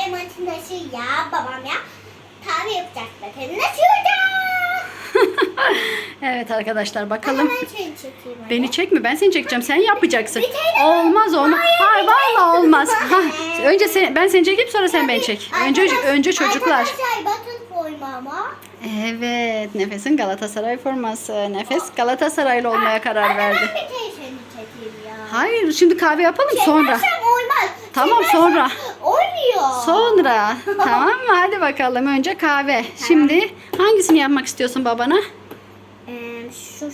kahve makinesi ya babam ya. Kahve yapacak bakın. Nasıl olacak? Evet arkadaşlar Ama bakalım. ben seni çekeyim. anne. Beni çekme ben seni çekeceğim sen yapacaksın. Olmaz olmaz. Hayır Hayır, vallahi olmaz. Ha, önce sen, ben seni çekeyim sonra sen beni çek. Önce Arkadaş- önce çocuklar. Arkadaşlar batın ama. Evet Nefes'in Galatasaray forması. Nefes Galatasaraylı olmaya karar verdi. Hayır şimdi kahve yapalım sonra. Tamam, sonra. Olmuyor. Sonra. tamam mı? Hadi bakalım. Önce kahve. Şimdi hangisini yapmak istiyorsun babana? Ee, şu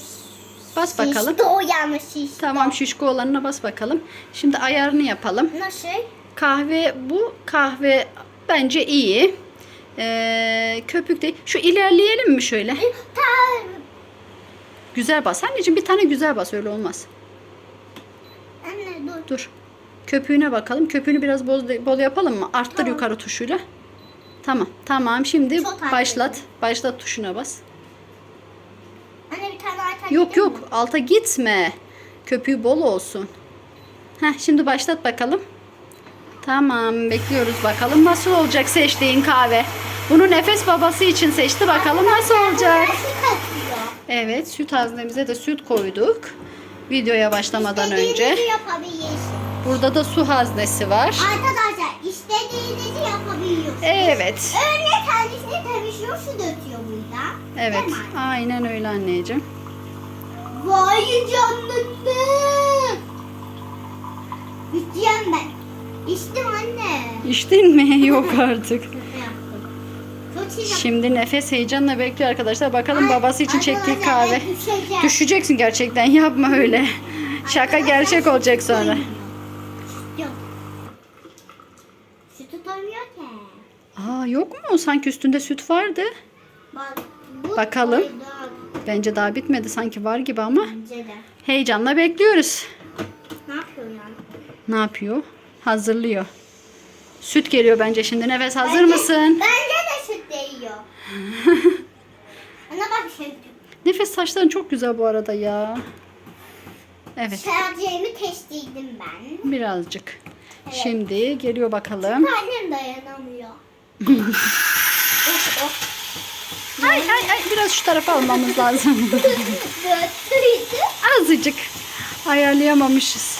Bas bakalım. Şişti o yanlış şişti. Tamam şişko olanına bas bakalım. Şimdi ayarını yapalım. Nasıl? Kahve bu kahve bence iyi. Ee, köpük de şu ilerleyelim mi şöyle? Ta Güzel bas. Anneciğim bir tane güzel bas öyle olmaz. Anne dur. Dur. Köpüğüne bakalım. Köpüğünü biraz bol, bol yapalım mı? Arttır Tamam. yukarı tuşuyla. Tamam. Tamam. Şimdi Çok arttırdım. başlat. Başlat tuşuna bas. Anne bir tane arka Yok yok. mi? Alta gitme. Köpüğü bol olsun. Heh, şimdi başlat bakalım. Tamam. Bekliyoruz bakalım nasıl olacak seçtiğin kahve. Bunu nefes babası için seçti. Bakalım nasıl olacak. Evet. Süt haznemize de süt koyduk. Videoya başlamadan önce. Burada da su haznesi var. Arkadaşlar istediğinizi yapabiliyorsunuz. Evet. Örnek kendisini temizliyor su döküyor burada. Evet. Değil mi? Aynen öyle anneciğim. Vay canına. İçeceğim ben. İçtim anne. İçtin mi? Yok artık. Şimdi nefes heyecanla bekliyor arkadaşlar. Bakalım babası için çektiği kahve. Düşeceksin gerçekten. Yapma öyle. Şaka gerçek olacak sonra. Aa yok mu? Sanki üstünde süt vardı. Bak, bu Bakalım. koydu. Bence daha bitmedi. Sanki var gibi ama. Bence de. Heyecanla bekliyoruz. Ne yapıyor yani? Ne yapıyor? Hazırlıyor. Süt geliyor bence şimdi. Nefes hazır Bence- mısın? Bence de süt değiyor. Ana bak şey. Nefes saçların çok güzel bu arada ya. Evet. Şarjımı testiydim ben. Birazcık. Evet. Şimdi geliyor bakalım. Annem dayanamıyor. Ay ay ay biraz şu tarafa almamız lazım. Azıcık ayarlayamamışız.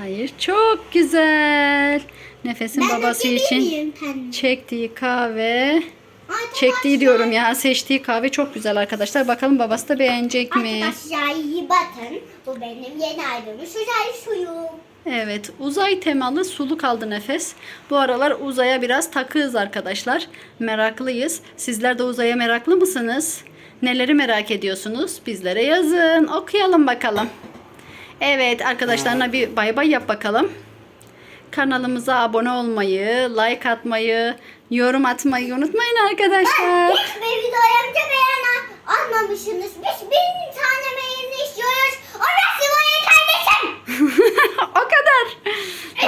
Hayır çok güzel. Nefesin Ben babası için miyim çektiği kahve. Çektiği diyorum ya seçtiği kahve çok güzel arkadaşlar. Bakalım babası da beğenecek mi? Arkadaşlar iyi bakın. Bu benim yeni ayrılmış uzay suyum. Evet uzay temalı suluk aldı nefes. Bu aralar uzaya biraz takığız arkadaşlar. Meraklıyız. Sizler de uzaya meraklı mısınız? Neleri merak ediyorsunuz? Bizlere yazın. Okuyalım bakalım. Evet arkadaşlarına bir bay bay yap bakalım. Kanalımıza abone olmayı, like atmayı, yorum atmayı unutmayın arkadaşlar. Hiç bir videolarımda beğen almamışsınız. Biz bin tane beğeni istiyoruz. O nasıl oluyor kardeşim? o kadar.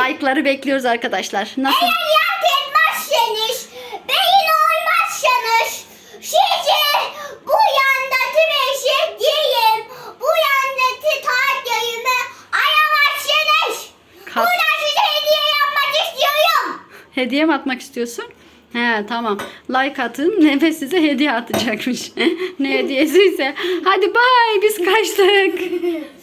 Like'ları bekliyoruz arkadaşlar. Nasıl? Eğer yak etmezseniz, beyin olmazsanız sizi bu yandaki meşe diyeyim. Bu yandaki tahtayımı aramazsınız. Kat- Buradan size hediye yapmak istiyorum. Hediye mi atmak istiyorsun? He tamam. Like atın. Nefes size hediye atacakmış. ne hediyesiyse. Hadi bay biz kaçtık.